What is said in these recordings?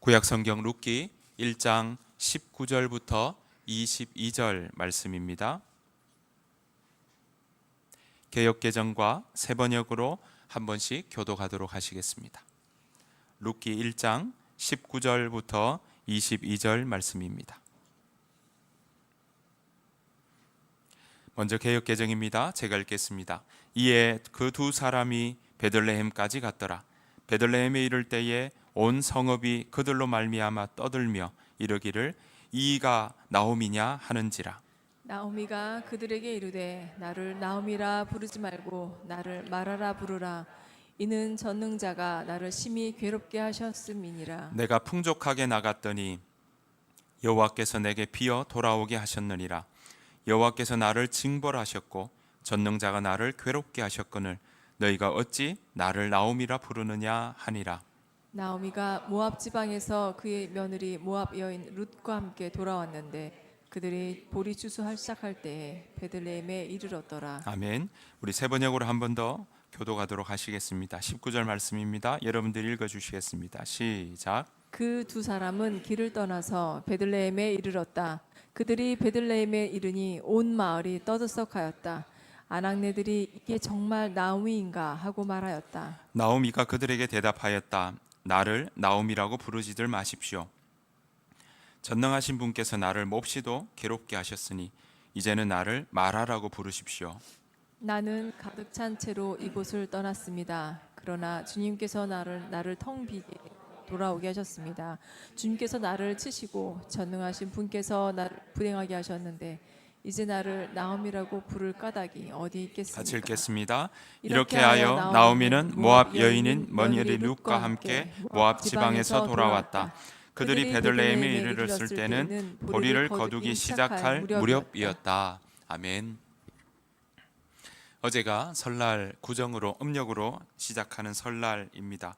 구약 성경 룻기 1장 19절부터 22절 말씀입니다. 개역 개정과 세 번역으로 한 번씩 교독하도록 하시겠습니다. 룻기 1장 19절부터 22절 말씀입니다. 먼저 개역 개정입니다. 제가 읽겠습니다. 이에 그 두 사람이 베들레헴까지 갔더라. 베들레헴에 이를 때에 온 성읍이 그들로 말미암아 떠들며 이르기를 이가 나옴이냐 하는지라. 나오미가 그들에게 이르되 나를 나오미라 부르지 말고 나를 마라라 부르라 이는 전능자가 나를 심히 괴롭게 하셨음이니라 내가 풍족하게 나갔더니 여호와께서 내게 비어 돌아오게 하셨느니라. 여호와께서 나를 징벌하셨고 전능자가 나를 괴롭게 하셨거늘 너희가 어찌 나를 나옴이라 부르느냐 하니라. 나오미가 모압 지방에서 그의 며느리 모압 여인 룻과 함께 돌아왔는데 그들이 보리 추수할 시작할 때에 베들레헴에 이르렀더라 아멘. 우리 세 번역으로 한 번 더 교도하도록 하시겠습니다. 19절 말씀입니다. 여러분들 읽어 주시겠습니다. 시작. 그 두 사람은 길을 떠나서 베들레헴에 이르렀다. 그들이 베들레헴에 이르니 온 마을이 떠들썩하였다. 아낙네들이 이게 정말 나오미인가 하고 말하였다. 나오미가 그들에게 대답하였다. 나를 나오미라고 부르지들 마십시오. 전능하신 분께서 나를 몹시도 괴롭게 하셨으니 이제는 나를 마라라고 부르십시오. 나는 가득 찬 채로 이곳을 떠났습니다. 그러나 주님께서 나를 나를 텅 비게 돌아오게 하셨습니다. 주님께서 나를 치시고 전능하신 분께서 나를 불행하게 하셨는데 이제 나를 나옴이라고 부를 까닭이 어디 있겠습니까? 같이 읽겠습니다. 이렇게 하여 나오미는 모압 여인인 머니엘의 룻과 함께 모압 지방에서 돌아왔다. 그들이 베들레헴에 이르렀을 때는 보리를 거두기 시작할 무렵이었다. 아멘. 어제가 설날 구정으로 음력으로 시작하는 설날입니다.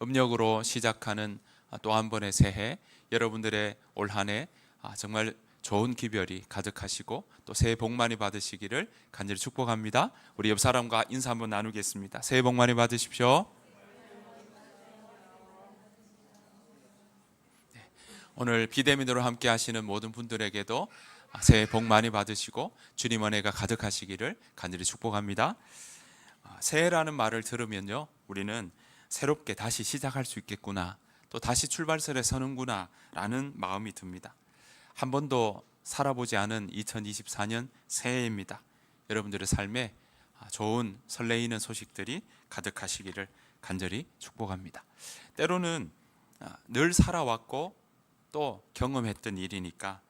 음력으로 시작하는 또 한 번의 새해 여러분들의 올 한해 아, 정말 좋은 기별이 가득하시고 또 새해 복 많이 받으시기를 간절히 축복합니다. 우리 옆 사람과 인사 한번 나누겠습니다. 새해 복 많이 받으십시오. 네, 오늘 비대면으로 함께 하시는 모든 분들에게도 새해 복 많이 받으시고 주님 은혜가 가득하시기를 간절히 축복합니다. 아, 새해라는 말을 들으면요, 우리는 새롭게 다시 시작할 수 있겠구나, 또 다시 출발선에 서는구나라는 마음이 듭니다. 한 번도 살아보지 않은 2024년 새해입니다. 여러분들의 삶에 아, 좋은 설레이는 소식들이 가득하시기를 간절히 축복합니다. 때로는 아, 늘 살아왔고 또 경험했던 일이니까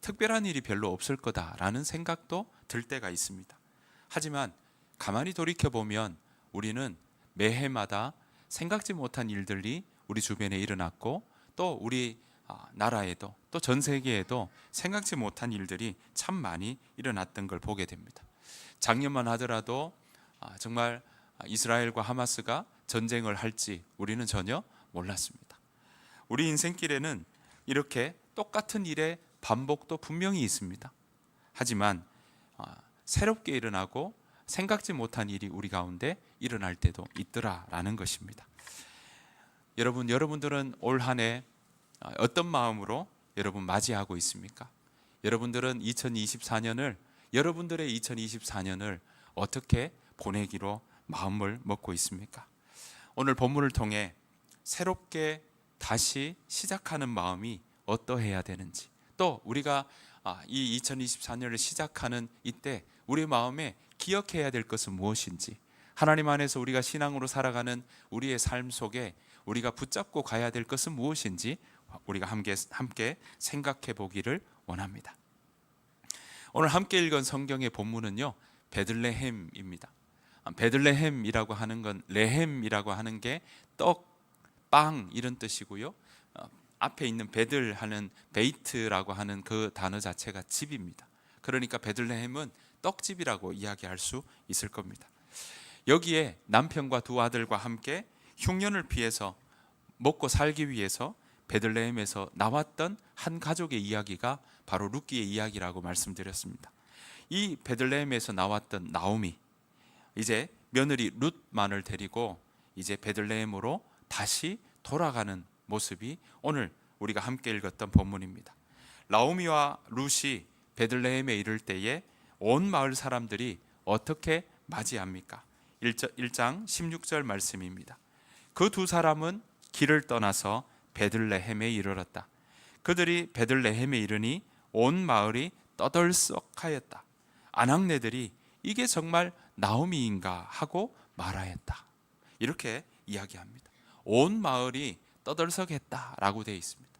특별한 일이 별로 없을 거다라는 생각도 들 때가 있습니다. 하지만 가만히 돌이켜 보면 우리는 매해마다 생각지 못한 일들이 우리 주변에 일어났고 또 우리 아, 나라에도 또 전 세계에도 생각지 못한 일들이 참 많이 일어났던 걸 보게 됩니다. 작년만 하더라도 아, 정말 이스라엘과 하마스가 전쟁을 할지 우리는 전혀 몰랐습니다. 우리 인생길에는 이렇게 똑같은 일의 반복도 분명히 있습니다. 하지만 아, 새롭게 일어나고 생각지 못한 일이 우리 가운데 일어날 때도 있더라라는 것입니다. 여러분, 여러분들은 올 한해 아, 어떤 마음으로 여러분 맞이하고 있습니까? 여러분들은 2024년을 여러분들의 2024년을 어떻게 보내기로 마음을 먹고 있습니까? 오늘 본문을 통해 새롭게 다시 시작하는 마음이 어떠해야 되는지 또 우리가 아, 이 2024년을 시작하는 이때 우리 마음에 기억해야 될 것은 무엇인지 하나님 안에서 우리가 신앙으로 살아가는 우리의 삶 속에 우리가 붙잡고 가야 될 것은 무엇인지 우리가 함께 함께 생각해 보기를 원합니다. 오늘 함께 읽은 성경의 본문은요 베들레헴입니다. 아, 베들레헴이라고 하는 건 레헴이라고 하는 게 떡, 빵 이런 뜻이고요. 어, 앞에 있는 베들 하는 베이트라고 하는 그 단어 자체가 집입니다. 그러니까 베들레헴은 떡집이라고 이야기할 수 있을 겁니다. 여기에 남편과 두 아들과 함께 흉년을 피해서 먹고 살기 위해서 베들레헴에서 나왔던 한 가족의 이야기가 바로 룻기의 이야기라고 말씀드렸습니다. 이 베들레헴에서 나왔던 나오미 이제 며느리 룻만을 데리고 이제 베들레헴으로 다시 돌아가는 모습이 오늘 우리가 함께 읽었던 본문입니다. 라오미와 룻이 베들레헴에 이를 때에 온 마을 사람들이 어떻게 맞이합니까? 1장 16절 말씀입니다. 그 두 사람은 길을 떠나서 베들레헴에 이르렀다. 그들이 베들레헴에 이르니 온 마을이 떠들썩하였다. 아낙네들이 이게 정말 나오미인가 하고 말하였다. 이렇게 이야기합니다. 온 마을이 떠들썩했다라고 되어 있습니다.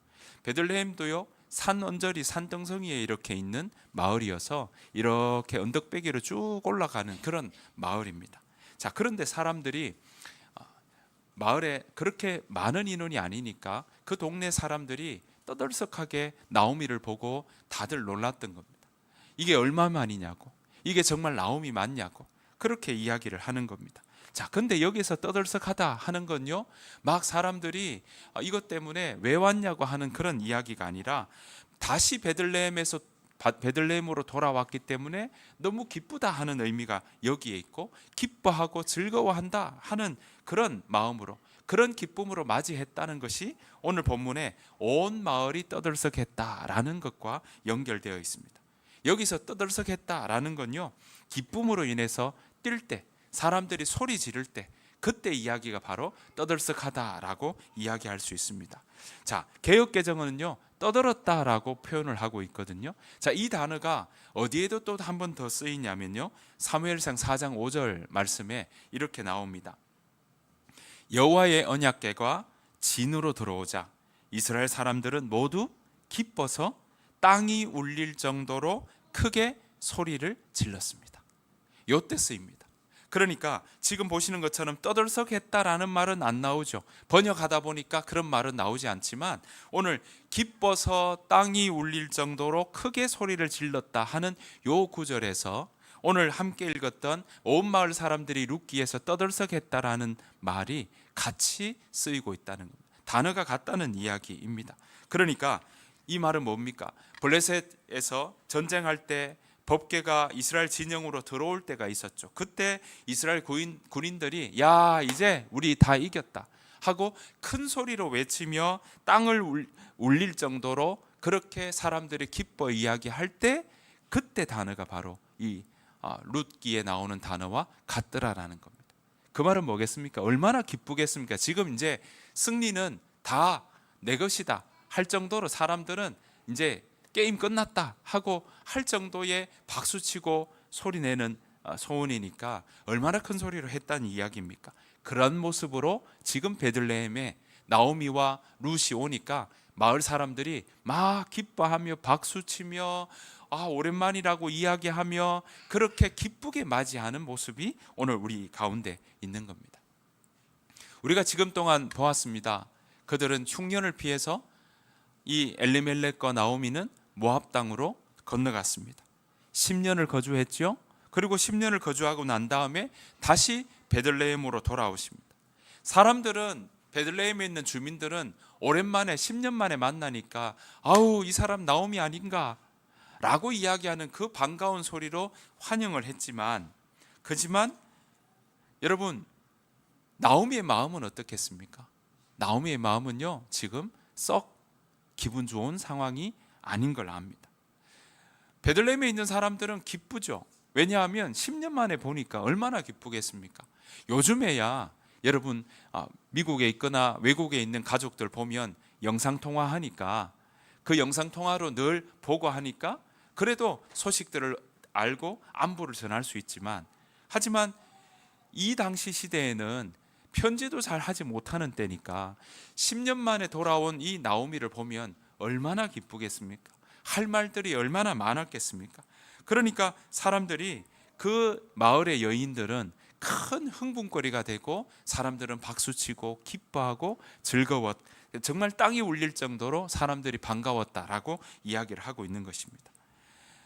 베들레헴도요 산 언저리 산등성이에 이렇게 있는 마을이어서 이렇게 언덕배기로 쭉 올라가는 그런 마을입니다. 자 그런데 사람들이 어, 마을에 그렇게 많은 인원이 아니니까 그 동네 사람들이 떠들썩하게 나오미를 보고 다들 놀랐던 겁니다. 이게 얼마만이냐고, 이게 정말 나오미 맞냐고 그렇게 이야기를 하는 겁니다. 자, 근데 여기서 떠들썩하다 하는 건요, 막 사람들이 아, 이것 때문에 왜 왔냐고 하는 그런 이야기가 아니라 다시 베들레헴에서 바- 베들레헴으로 돌아왔기 때문에 너무 기쁘다 하는 의미가 여기에 있고 기뻐하고 즐거워한다 하는 그런 마음으로 그런 기쁨으로 맞이했다는 것이 오늘 본문에 온 마을이 떠들썩했다라는 것과 연결되어 있습니다. 여기서 떠들썩했다라는 건요 기쁨으로 인해서 뛸 때 사람들이 소리 지를 때 그때 이야기가 바로 떠들썩하다라고 이야기할 수 있습니다. 자 개혁 개정은요 떠들었다라고 표현을 하고 있거든요. 자 이 단어가 어디에도 또 한 번 더 쓰이냐면요 사무엘상 4장 5절 말씀에 이렇게 나옵니다. 여호와의 언약궤가 진으로 들어오자 이스라엘 사람들은 모두 기뻐서 땅이 울릴 정도로 크게 소리를 질렀습니다. 요때 쓰입니다. 그러니까 지금 보시는 것처럼 떠들썩했다라는 말은 안 나오죠. 번역하다 보니까 그런 말은 나오지 않지만 오늘 기뻐서 땅이 울릴 정도로 크게 소리를 질렀다 하는 요 구절에서 오늘 함께 읽었던 온 마을 사람들이 룻기에서 떠들썩했다라는 말이 같이 쓰이고 있다는 겁니다. 단어가 같다는 이야기입니다. 그러니까 이 말은 뭡니까? 블레셋에서 전쟁할 때 법계가 이스라엘 진영으로 들어올 때가 있었죠. 그때 이스라엘 군인, 군인들이 야 이제 우리 다 이겼다 하고 큰 소리로 외치며 땅을 울, 울릴 정도로 그렇게 사람들이 기뻐 이야기할 때 그때 단어가 바로 이 아, 룻기에 나오는 단어와 같더라라는 겁니다. 그 말은 뭐겠습니까? 얼마나 기쁘겠습니까? 지금 이제 승리는 다 내 것이다 할 정도로 사람들은 이제 게임 끝났다 하고 할 정도의 박수 치고 소리 내는 아, 소원이니까 얼마나 큰 소리로 했다는 이야기입니까? 그런 모습으로 지금 베들레헴에 나오미와 룻이 오니까 마을 사람들이 막 기뻐하며 박수 치며 아 오랜만이라고 이야기하며 그렇게 기쁘게 맞이하는 모습이 오늘 우리 가운데 있는 겁니다. 우리가 지금 동안 보았습니다. 그들은 흉년을 피해서 이 엘리멜렉과 나오미는 모압 땅으로 건너갔습니다. 10년을 거주했죠. 그리고 10년을 거주하고 난 다음에 다시 베들레헴으로 돌아오십니다. 사람들은 베들레헴에 있는 주민들은 오랜만에 10년 만에 만나니까 아우 이 사람 나오미 아닌가 라고 이야기하는 그 반가운 소리로 환영을 했지만 그지만 여러분 나오미의 마음은 어떻겠습니까? 나오미의 마음은요 지금 썩 기분 좋은 상황이 아닌 걸 압니다. 베들레헴에 있는 사람들은 기쁘죠. 왜냐하면 10년 만에 보니까 얼마나 기쁘겠습니까? 요즘에야 여러분 아, 미국에 있거나 외국에 있는 가족들 보면 영상 통화하니까 그 영상 통화로 늘 보고 하니까 그래도 소식들을 알고 안부를 전할 수 있지만 하지만 이 당시 시대에는 편지도 잘 하지 못하는 때니까 10년 만에 돌아온 이 나오미를 보면 얼마나 기쁘겠습니까? 할 말들이 얼마나 많았겠습니까? 그러니까 사람들이 그 마을의 여인들은 큰 흥분거리가 되고 사람들은 박수치고 기뻐하고 즐거웠 정말 땅이 울릴 정도로 사람들이 반가웠다라고 이야기를 하고 있는 것입니다.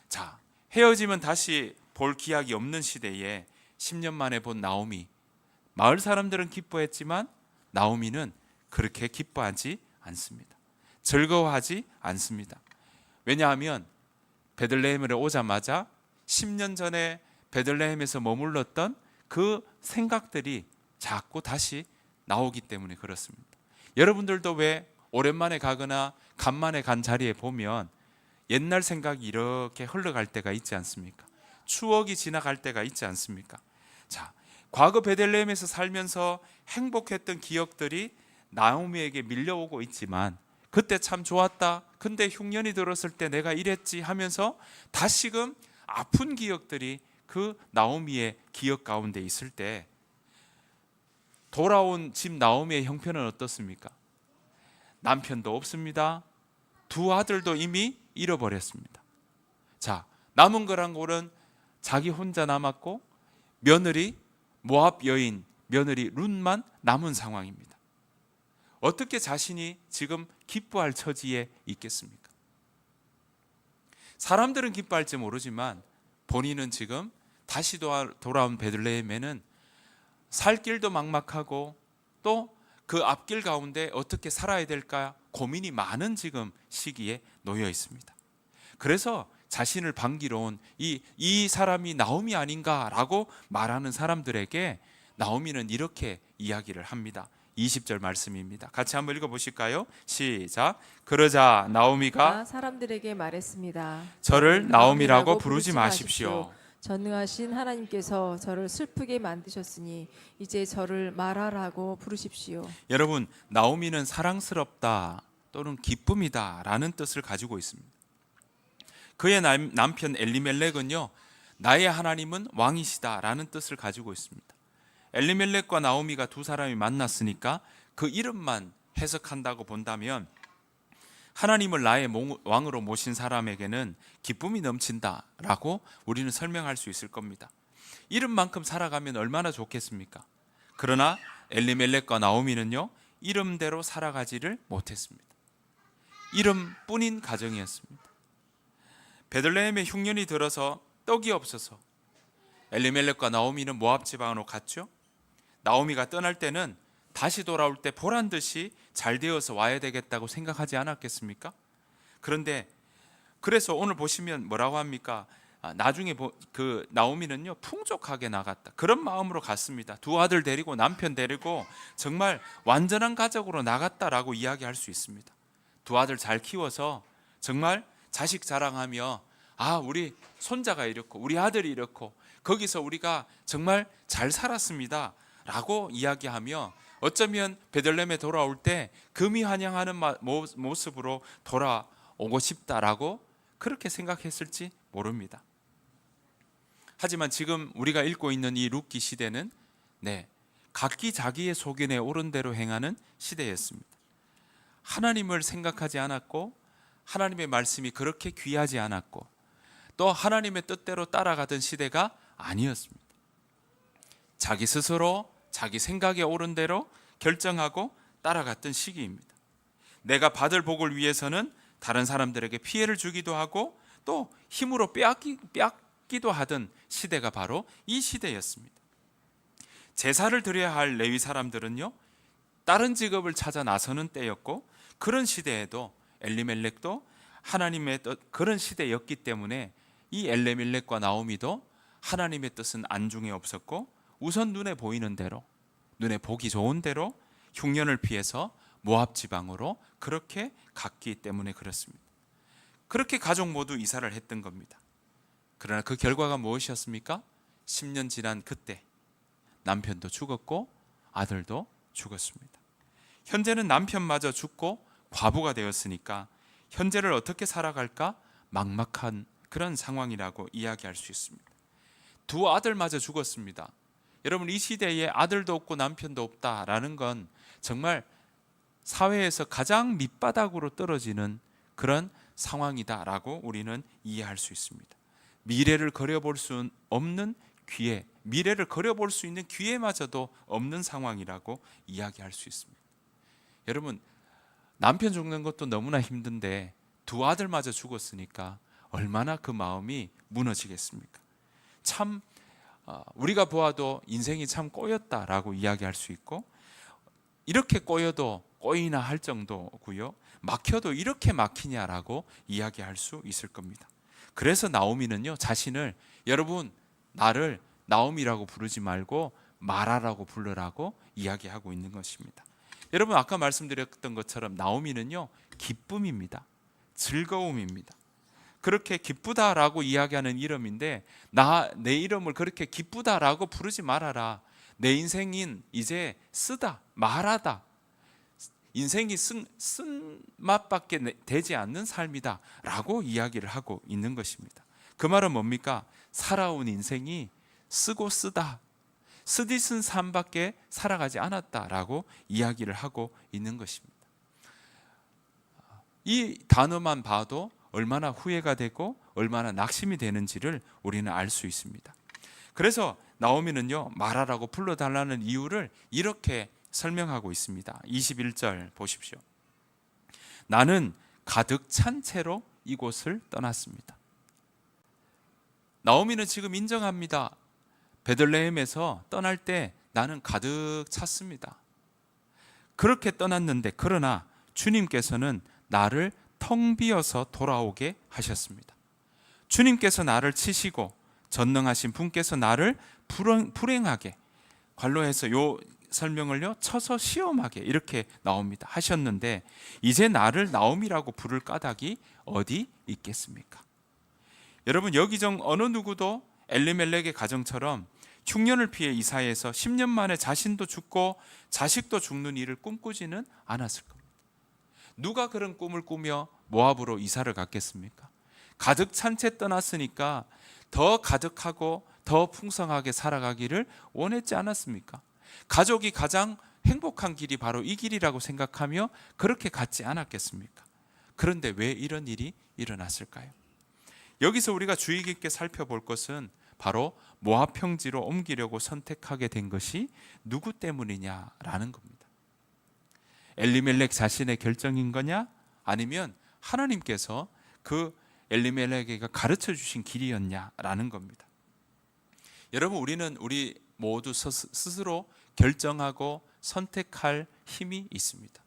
자, 헤어지면 다시 볼 기약이 없는 시대에 10년 만에 본 나오미 마을 사람들은 기뻐했지만 나오미는 그렇게 기뻐하지 않습니다. 즐거워하지 않습니다. 왜냐하면 베들레헴에 오자마자 10년 전에 베들레헴에서 머물렀던 그 생각들이 자꾸 다시 나오기 때문에 그렇습니다. 여러분들도 왜 오랜만에 가거나 간만에 간 자리에 보면 옛날 생각이 이렇게 흘러갈 때가 있지 않습니까? 추억이 지나갈 때가 있지 않습니까? 자, 과거 베들레헴에서 살면서 행복했던 기억들이 나오미에게 밀려오고 있지만 그때 참 좋았다. 근데 흉년이 들었을 때 내가 이랬지 하면서 다시금 아픈 기억들이 그 나오미의 기억 가운데 있을 때 돌아온 집 나오미의 형편은 어떻습니까? 남편도 없습니다. 두 아들도 이미 잃어버렸습니다. 자, 남은 거란 골은 자기 혼자 남았고 며느리 모압 여인 며느리 룬만 남은 상황입니다. 어떻게 자신이 지금 기뻐할 처지에 있겠습니까? 사람들은 기뻐할지 모르지만 본인은 지금 다시 돌아온 베들레헴에는 살 길도 막막하고 또 그 앞길 가운데 어떻게 살아야 될까 고민이 많은 지금 시기에 놓여 있습니다. 그래서 자신을 반기러 온이이 사람이 나오미 아닌가라고 말하는 사람들에게 나오미는 이렇게 이야기를 합니다. 20절 말씀입니다. 같이 한번 읽어 보실까요? 시작. 그러자 나오미가 사람들에게 말했습니다. 저를 나오미라고 부르지 마십시오. 전능하신 하나님께서 저를 슬프게 만드셨으니 이제 저를 마라라고 부르십시오. 여러분, 나오미는 사랑스럽다 또는 기쁨이다라는 뜻을 가지고 있습니다. 그의 남- 남편 엘리멜렉은요, 나의 하나님은 왕이시다라는 뜻을 가지고 있습니다. 엘리멜렉과 나오미가 두 사람이 만났으니까 그 이름만 해석한다고 본다면 하나님을 나의 몽- 왕으로 모신 사람에게는 기쁨이 넘친다라고 우리는 설명할 수 있을 겁니다. 이름만큼 살아가면 얼마나 좋겠습니까? 그러나 엘리멜렉과 나오미는요 이름대로 살아가지를 못했습니다. 이름뿐인 가정이었습니다. 베들레헴에 흉년이 들어서 떡이 없어서 엘리멜렉과 나오미는 모압 지방으로 갔죠. 나오미가 떠날 때는 다시 돌아올 때 보란 듯이 잘 되어서 와야 되겠다고 생각하지 않았겠습니까? 그런데 그래서 오늘 보시면 뭐라고 합니까? 아, 나중에 보- 그 나오미는요 풍족하게 나갔다 그런 마음으로 갔습니다. 두 아들 데리고 남편 데리고 정말 완전한 가족으로 나갔다라고 이야기할 수 있습니다. 두 아들 잘 키워서 정말 자식 자랑하며 아 우리 손자가 이렇고 우리 아들이 이렇고 거기서 우리가 정말 잘 살았습니다 라고 이야기하며 어쩌면 베들레헴에 돌아올 때 금이 환영하는 모습으로 돌아오고 싶다라고 그렇게 생각했을지 모릅니다. 하지만 지금 우리가 읽고 있는 이 룻기 시대는 네 각기 자기의 소견에 옳은 대로 행하는 시대였습니다. 하나님을 생각하지 않았고 하나님의 말씀이 그렇게 귀하지 않았고 또 하나님의 뜻대로 따라가던 시대가 아니었습니다. 자기 스스로 자기 생각에 옳은 대로 결정하고 따라갔던 시기입니다. 내가 받을 복을 위해서는 다른 사람들에게 피해를 주기도 하고 또 힘으로 빼앗기, 빼앗기도 하던 시대가 바로 이 시대였습니다. 제사를 드려야 할 레위 사람들은요 다른 직업을 찾아 나서는 때였고 그런 시대에도 엘리멜렉도 하나님의 뜻 그런 시대였기 때문에 이 엘레멜렉과 나오미도 하나님의 뜻은 안중에 없었고 우선 눈에 보이는 대로 눈에 보기 좋은 대로 흉년을 피해서 모압 지방으로 그렇게 갔기 때문에 그렇습니다. 그렇게 가족 모두 이사를 했던 겁니다. 그러나 그 결과가 무엇이었습니까? 10년 지난 그때 남편도 죽었고 아들도 죽었습니다. 현재는 남편마저 죽고 과부가 되었으니까 현재를 어떻게 살아갈까 막막한 그런 상황이라고 이야기할 수 있습니다. 두 아들마저 죽었습니다. 여러분 이 시대에 아들도 없고 남편도 없다라는 건 정말 사회에서 가장 밑바닥으로 떨어지는 그런 상황이다라고 우리는 이해할 수 있습니다. 미래를 그려볼 수 없는 기회, 미래를 그려볼 수 있는 기회마저도 없는 상황이라고 이야기할 수 있습니다. 여러분 남편 죽는 것도 너무나 힘든데 두 아들마저 죽었으니까 얼마나 그 마음이 무너지겠습니까? 참 어, 우리가 보아도 인생이 참 꼬였다라고 이야기할 수 있고 이렇게 꼬여도 꼬이나 할 정도고요. 막혀도 이렇게 막히냐라고 이야기할 수 있을 겁니다. 그래서 나오미는요 자신을 여러분 나를 나오미라고 부르지 말고 마라라고 부르라고 이야기하고 있는 것입니다. 여러분 아까 말씀드렸던 것처럼 나오미는요 기쁨입니다. 즐거움입니다. 그렇게 기쁘다라고 이야기하는 이름인데 나 내 이름을 그렇게 기쁘다라고 부르지 말아라. 내 인생인 이제 쓰다 말하다. 인생이 쓴, 쓴 맛밖에 내- 되지 않는 삶이다라고 이야기를 하고 있는 것입니다. 그 말은 뭡니까? 살아온 인생이 쓰고 쓰다 쓰디 쓴 삶밖에 살아가지 않았다라고 이야기를 하고 있는 것입니다. 이 단어만 봐도 얼마나 후회가 되고 얼마나 낙심이 되는지를 우리는 알 수 있습니다. 그래서 나오미는요 말하라고 불러달라는 이유를 이렇게 설명하고 있습니다. 21절 보십시오. 나는 가득 찬 채로 이곳을 떠났습니다. 나오미는 지금 인정합니다. 베들레헴에서 떠날 때 나는 가득 찼습니다. 그렇게 떠났는데 그러나 주님께서는 나를 텅 비어서 돌아오게 하셨습니다. 주님께서 나를 치시고 전능하신 분께서 나를 불행, 불행하게 관로해서 요 설명을요 쳐서 시험하게 이렇게 나옵니다 하셨는데 이제 나를 나옴이라고 부를 까닭이 어디 있겠습니까? 여러분 여기정 어느 누구도 엘리멜렉의 가정처럼 흉년을 피해 이사해서 10년 만에 자신도 죽고 자식도 죽는 일을 꿈꾸지는 않았을 겁니다. 누가 그런 꿈을 꾸며 모압으로 이사를 갔겠습니까? 가득 찬 채 떠났으니까 더 가득하고 더 풍성하게 살아가기를 원했지 않았습니까? 가족이 가장 행복한 길이 바로 이 길이라고 생각하며 그렇게 갔지 않았겠습니까? 그런데 왜 이런 일이 일어났을까요? 여기서 우리가 주의 깊게 살펴볼 것은 바로 모압 평지로 옮기려고 선택하게 된 것이 누구 때문이냐라는 겁니다. 엘리멜렉 자신의 결정인 거냐? 아니면 하나님께서 그 엘리멜렉에게 가르쳐 주신 길이었냐라는 겁니다. 여러분 우리는 우리 모두 스스- 스스로 결정하고 선택할 힘이 있습니다.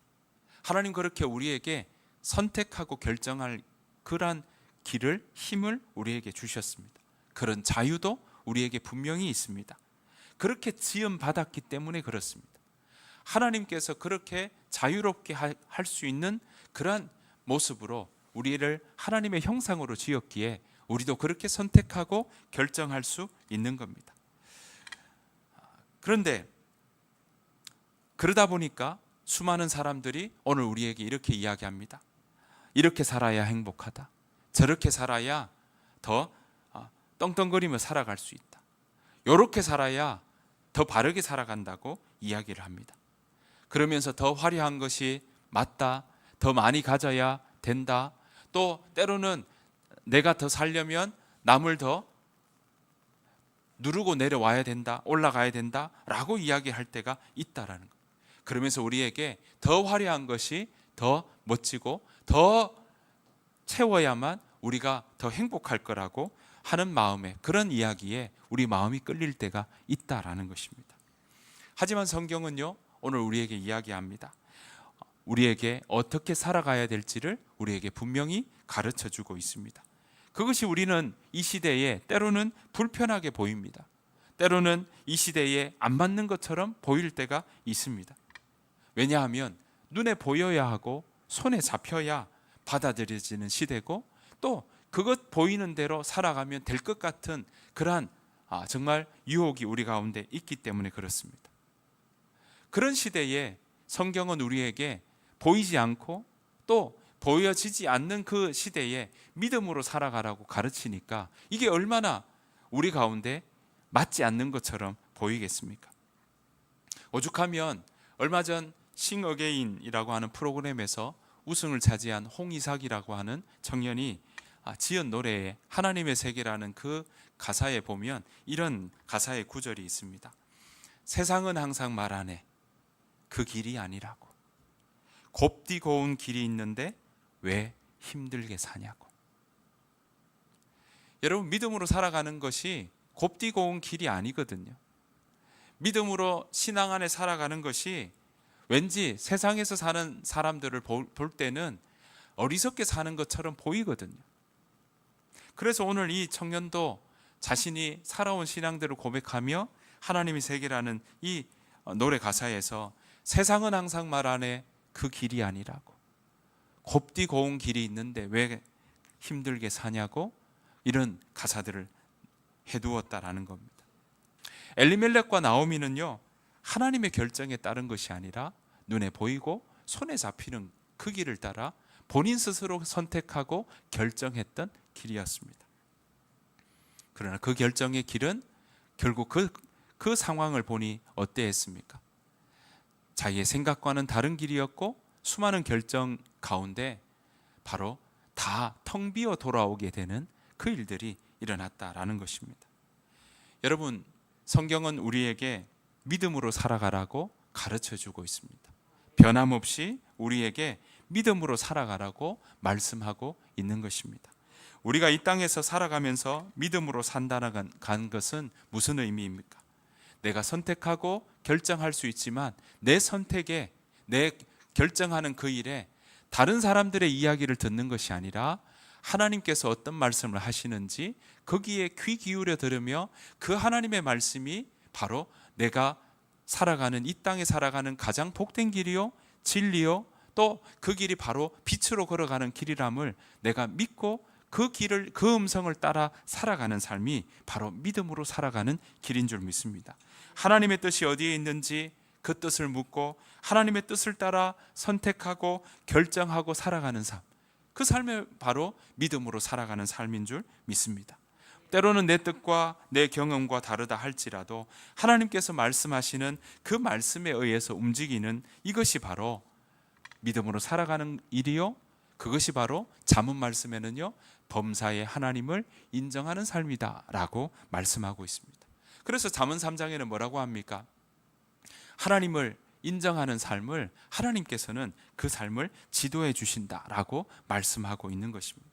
하나님 그렇게 우리에게 선택하고 결정할 그러한 길을 힘을 우리에게 주셨습니다. 그런 자유도 우리에게 분명히 있습니다. 그렇게 지음 받았기 때문에 그렇습니다. 하나님께서 그렇게 자유롭게 할 수 있는 그러한 모습으로 우리를 하나님의 형상으로 지었기에 우리도 그렇게 선택하고 결정할 수 있는 겁니다. 그런데 그러다 보니까 수많은 사람들이 오늘 우리에게 이렇게 이야기합니다. 이렇게 살아야 행복하다. 저렇게 살아야 더 아, 떵떵거리며 살아갈 수 있다. 이렇게 살아야 더 바르게 살아간다고 이야기를 합니다. 그러면서 더 화려한 것이 맞다. 더 많이 가져야 된다. 또 때로는 내가 더 살려면 남을 더 누르고 내려와야 된다. 올라가야 된다 라고 이야기할 때가 있다라는 것. 그러면서 우리에게 더 화려한 것이 더 멋지고 더 채워야만 우리가 더 행복할 거라고 하는 마음에 그런 이야기에 우리 마음이 끌릴 때가 있다라는 것입니다. 하지만 성경은요 오늘 우리에게 이야기합니다. 우리에게 어떻게 살아가야 될지를 우리에게 분명히 가르쳐 주고 있습니다. 그것이 우리는 이 시대에 때로는 불편하게 보입니다. 때로는 이 시대에 안 맞는 것처럼 보일 때가 있습니다. 왜냐하면 눈에 보여야 하고 손에 잡혀야 받아들여지는 시대고 또 그것 보이는 대로 살아가면 될 것 같은 그러한 아, 정말 유혹이 우리 가운데 있기 때문에 그렇습니다. 그런 시대에 성경은 우리에게 보이지 않고 또 보여지지 않는 그 시대에 믿음으로 살아가라고 가르치니까 이게 얼마나 우리 가운데 맞지 않는 것처럼 보이겠습니까? 오죽하면 얼마 전 싱어게인이라고 하는 프로그램에서 우승을 차지한 홍이삭이라고 하는 청년이 아, 지은 노래에 하나님의 세계라는 그 가사에 보면 이런 가사의 구절이 있습니다. 세상은 항상 말하네. 그 길이 아니라고. 곱디 고운 길이 있는데 왜 힘들게 사냐고. 여러분 믿음으로 살아가는 것이 곱디 고운 길이 아니거든요. 믿음으로 신앙 안에 살아가는 것이 왠지 세상에서 사는 사람들을 볼, 볼 때는 어리석게 사는 것처럼 보이거든요. 그래서 오늘 이 청년도 자신이 살아온 신앙대로 고백하며 하나님의 세계라는 이 노래 가사에서 세상은 항상 말하네 그 길이 아니라고. 곱디 고운 길이 있는데 왜 힘들게 사냐고 이런 가사들을 해두었다라는 겁니다. 엘리멜렉과 나오미는요 하나님의 결정에 따른 것이 아니라 눈에 보이고 손에 잡히는 그 길을 따라 본인 스스로 선택하고 결정했던 길이었습니다. 그러나 그 결정의 길은 결국 그, 그 상황을 보니 어때했습니까? 자기의 생각과는 다른 길이었고 수많은 결정 가운데 바로 다 텅 비어 돌아오게 되는 그 일들이 일어났다라는 것입니다. 여러분, 성경은 우리에게 믿음으로 살아가라고 가르쳐 주고 있습니다. 변함없이 우리에게 믿음으로 살아가라고 말씀하고 있는 것입니다. 우리가 이 땅에서 살아가면서 믿음으로 산다는 간 것은 무슨 의미입니까? 내가 선택하고 결정할 수 있지만 내 선택에 내 결정하는 그 일에 다른 사람들의 이야기를 듣는 것이 아니라 하나님께서 어떤 말씀을 하시는지 거기에 귀 기울여 들으며 그 하나님의 말씀이 바로 내가 살아가는 이 땅에 살아가는 가장 복된 길이요 진리요 또 그 길이 바로 빛으로 걸어가는 길이람을 내가 믿고 그 길을 그 음성을 따라 살아가는 삶이 바로 믿음으로 살아가는 길인 줄 믿습니다. 하나님의 뜻이 어디에 있는지 그 뜻을 묻고 하나님의 뜻을 따라 선택하고 결정하고 살아가는 삶. 그 삶이 바로 믿음으로 살아가는 삶인 줄 믿습니다. 때로는 내 뜻과 내 경험과 다르다 할지라도 하나님께서 말씀하시는 그 말씀에 의해서 움직이는 이것이 바로 믿음으로 살아가는 일이요. 그것이 바로 자문 말씀에는요. 범사의 하나님을 인정하는 삶이다라고 말씀하고 있습니다. 그래서 잠언 3장에는 뭐라고 합니까? 하나님을 인정하는 삶을 하나님께서는 그 삶을 지도해 주신다라고 말씀하고 있는 것입니다.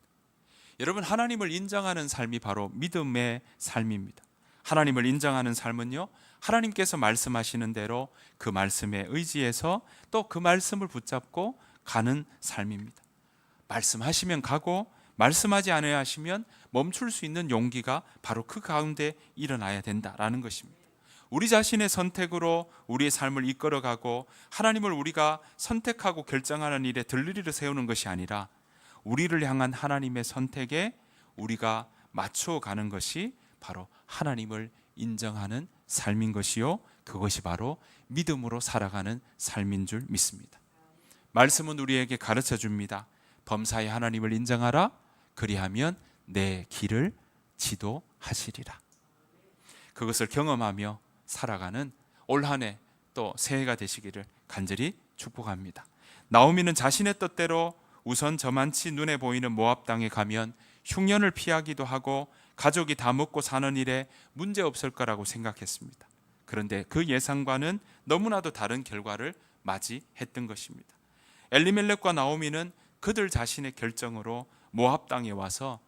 여러분 하나님을 인정하는 삶이 바로 믿음의 삶입니다. 하나님을 인정하는 삶은요. 하나님께서 말씀하시는 대로 그 말씀에 의지해서 또 그 말씀을 붙잡고 가는 삶입니다. 말씀하시면 가고 말씀하지 않아야 하시면 멈출 수 있는 용기가 바로 그 가운데 일어나야 된다라는 것입니다. 우리 자신의 선택으로 우리의 삶을 이끌어가고 하나님을 우리가 선택하고 결정하는 일에 들리리를 세우는 것이 아니라 우리를 향한 하나님의 선택에 우리가 맞춰가는 것이 바로 하나님을 인정하는 삶인 것이요. 그것이 바로 믿음으로 살아가는 삶인 줄 믿습니다. 말씀은 우리에게 가르쳐 줍니다. 범사의 하나님을 인정하라. 그리하면 내 길을 지도하시리라. 그것을 경험하며 살아가는 올 한 해 또 새해가 되시기를 간절히 축복합니다. 나오미는 자신의 뜻대로 우선 저만치 눈에 보이는 모압 땅에 가면 흉년을 피하기도 하고 가족이 다 먹고 사는 일에 문제 없을 거라고 생각했습니다. 그런데 그 예상과는 너무나도 다른 결과를 맞이했던 것입니다. 엘리멜렉과 나오미는 그들 자신의 결정으로 모압 땅에 와서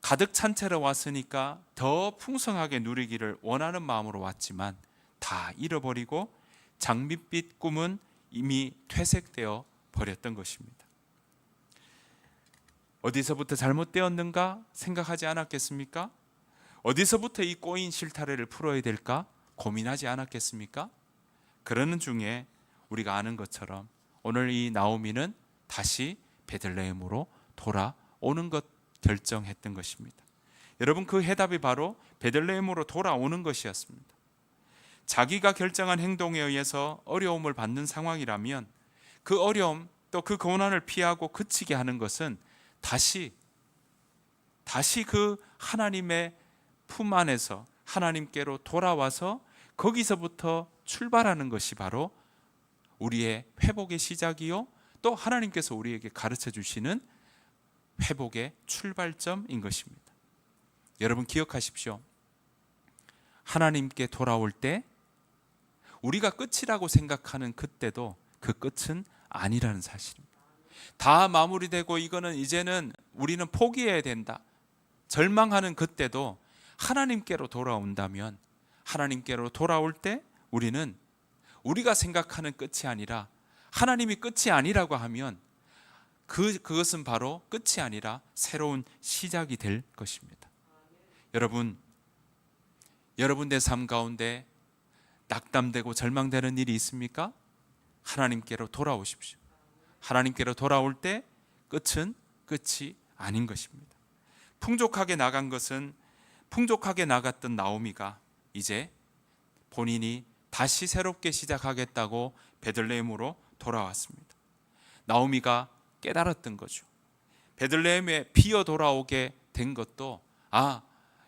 가득 찬 채로 왔으니까 더 풍성하게 누리기를 원하는 마음으로 왔지만 다 잃어버리고 장밋빛 꿈은 이미 퇴색되어 버렸던 것입니다. 어디서부터 잘못되었는가 생각하지 않았겠습니까? 어디서부터 이 꼬인 실타래를 풀어야 될까 고민하지 않았겠습니까? 그러는 중에 우리가 아는 것처럼 오늘 이 나오미는 다시 베들레헴으로 돌아오는 것 결정했던 것입니다. 여러분 그 해답이 바로 베들레헴으로 돌아오는 것이었습니다. 자기가 결정한 행동에 의해서 어려움을 받는 상황이라면 그 어려움 또 그 고난을 피하고 그치게 하는 것은 다시 다시 그 하나님의 품 안에서 하나님께로 돌아와서 거기서부터 출발하는 것이 바로 우리의 회복의 시작이요 또 하나님께서 우리에게 가르쳐 주시는 회복의 출발점인 것입니다. 여러분 기억하십시오. 하나님께 돌아올 때 우리가 끝이라고 생각하는 그때도 그 끝은 아니라는 사실입니다. 다 마무리되고 이거는 이제는 우리는 포기해야 된다. 절망하는 그때도 하나님께로 돌아온다면 하나님께로 돌아올 때 우리는 우리가 생각하는 끝이 아니라 하나님이 끝이 아니라고 하면 그 그것은 바로 끝이 아니라 새로운 시작이 될 것입니다. 여러분 여러분의 삶 가운데 낙담되고 절망되는 일이 있습니까? 하나님께로 돌아오십시오. 하나님께로 돌아올 때 끝은 끝이 아닌 것입니다. 풍족하게 나간 것은 풍족하게 나갔던 나오미가 이제 본인이 다시 새롭게 시작하겠다고 베들레헴으로 돌아왔습니다. 나오미가 깨달았던 거죠. 베들레헴에 피어 돌아오게 된 것도 아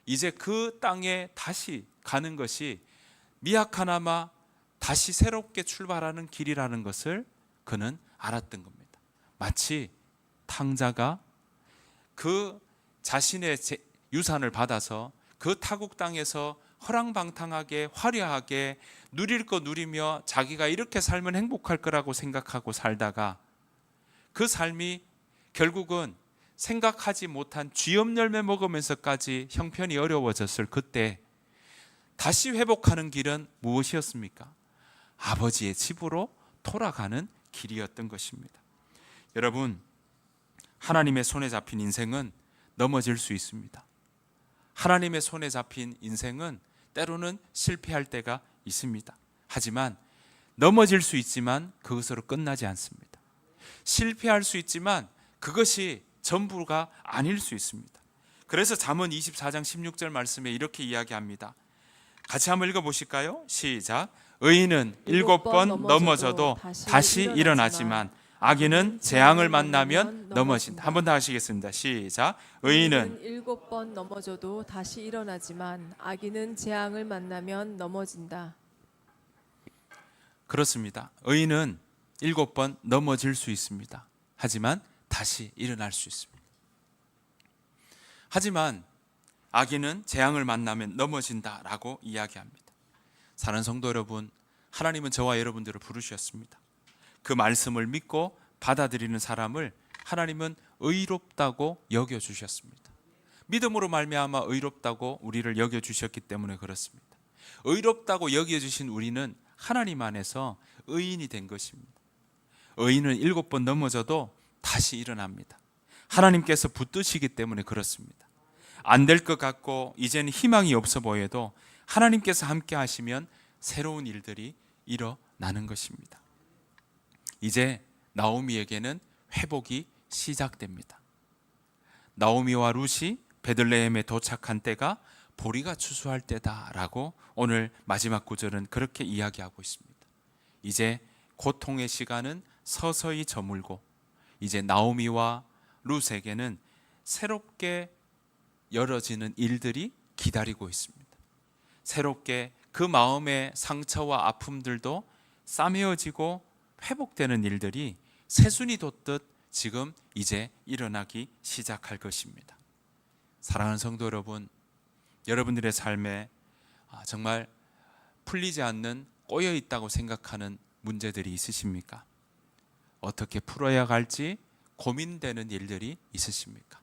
이제 그 땅에 다시 가는 것이 미약하나마 다시 새롭게 출발하는 길이라는 것을 그는 알았던 겁니다. 마치 탕자가 그 자신의 제- 유산을 받아서 그 타국 땅에서 허랑방탕하게 화려하게 누릴 거 누리며 자기가 이렇게 살면 행복할 거라고 생각하고 살다가 그 삶이 결국은 생각하지 못한 쥐염 열매 먹으면서까지 형편이 어려워졌을 그때 다시 회복하는 길은 무엇이었습니까? 아버지의 집으로 돌아가는 길이었던 것입니다. 여러분, 하나님의 손에 잡힌 인생은 넘어질 수 있습니다. 하나님의 손에 잡힌 인생은 때로는 실패할 때가 있습니다. 하지만 넘어질 수 있지만 그것으로 끝나지 않습니다. 실패할 수 있지만 그것이 전부가 아닐 수 있습니다. 그래서 잠언 24장 16절 말씀에 이렇게 이야기합니다. 같이 한번 읽어 보실까요? 시작. 의인은 일곱 번 넘어져도 다시 일어나지만 악인은 재앙을 만나면 넘어진다. 한 번 더 하시겠습니다. 시작. 의인은 일곱 번 넘어져도 다시 일어나지만 악인은 재앙을 만나면 넘어진다. 그렇습니다. 의인은 일곱 번 넘어질 수 있습니다. 하지만 다시 일어날 수 있습니다. 하지만 악인은 재앙을 만나면 넘어진다라고 이야기합니다. 사는 성도 여러분, 하나님은 저와 여러분들을 부르셨습니다. 그 말씀을 믿고 받아들이는 사람을 하나님은 의롭다고 여겨 주셨습니다. 믿음으로 말미암아 의롭다고 우리를 여겨 주셨기 때문에 그렇습니다. 의롭다고 여겨 주신 우리는 하나님 안에서 의인이 된 것입니다. 의인은 일곱 번 넘어져도 다시 일어납니다. 하나님께서 붙드시기 때문에 그렇습니다. 안 될 것 같고 이제는 희망이 없어 보여도 하나님께서 함께 하시면 새로운 일들이 일어나는 것입니다. 이제 나오미에게는 회복이 시작됩니다. 나오미와 룻이 베들레헴에 도착한 때가 보리가 추수할 때다라고 오늘 마지막 구절은 그렇게 이야기하고 있습니다. 이제 고통의 시간은 서서히 저물고 이제 나오미와 룻에게는 새롭게 열어지는 일들이 기다리고 있습니다. 새롭게 그 마음의 상처와 아픔들도 싸매어지고 회복되는 일들이 새순이 돋듯 지금 이제 일어나기 시작할 것입니다. 사랑하는 성도 여러분, 여러분들의 삶에 아, 정말 풀리지 않는 꼬여 있다고 생각하는 문제들이 있으십니까? 어떻게 풀어야 할지 고민되는 일들이 있으십니까?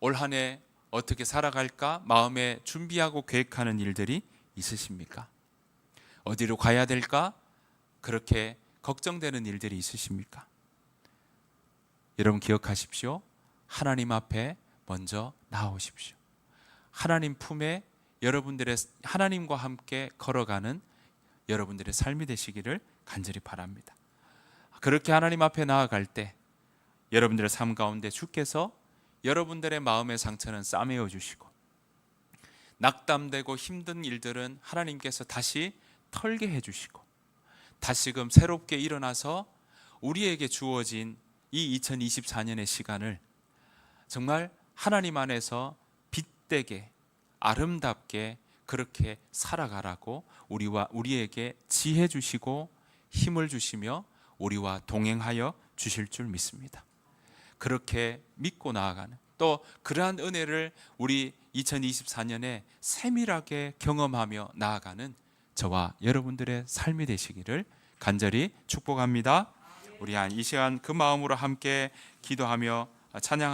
올 한 해 어떻게 살아갈까 마음에 준비하고 계획하는 일들이 있으십니까? 어디로 가야 될까? 그렇게 걱정되는 일들이 있으십니까? 여러분 기억하십시오. 하나님 앞에 먼저 나오십시오. 하나님 품에 여러분들의 하나님과 함께 걸어가는 여러분들의 삶이 되시기를 간절히 바랍니다. 그렇게 하나님 앞에 나아갈 때 여러분들의 삶 가운데 주께서 여러분들의 마음의 상처는 싸매어 주시고 낙담되고 힘든 일들은 하나님께서 다시 털게 해 주시고 다시금 새롭게 일어나서 우리에게 주어진 이 2024년의 시간을 정말 하나님 안에서 빛되게 아름답게 그렇게 살아가라고 우리와 우리에게 지혜 주시고 힘을 주시며 우리와 동행하여 주실 줄 믿습니다. 그렇게 믿고 나아가는 또 그러한 은혜를 우리 2024년에 세밀하게 경험하며 나아가는 저와 여러분들의 삶이 되시기를 간절히 축복합니다. 우리 한 이 시간 그 마음으로 함께 기도하며 찬양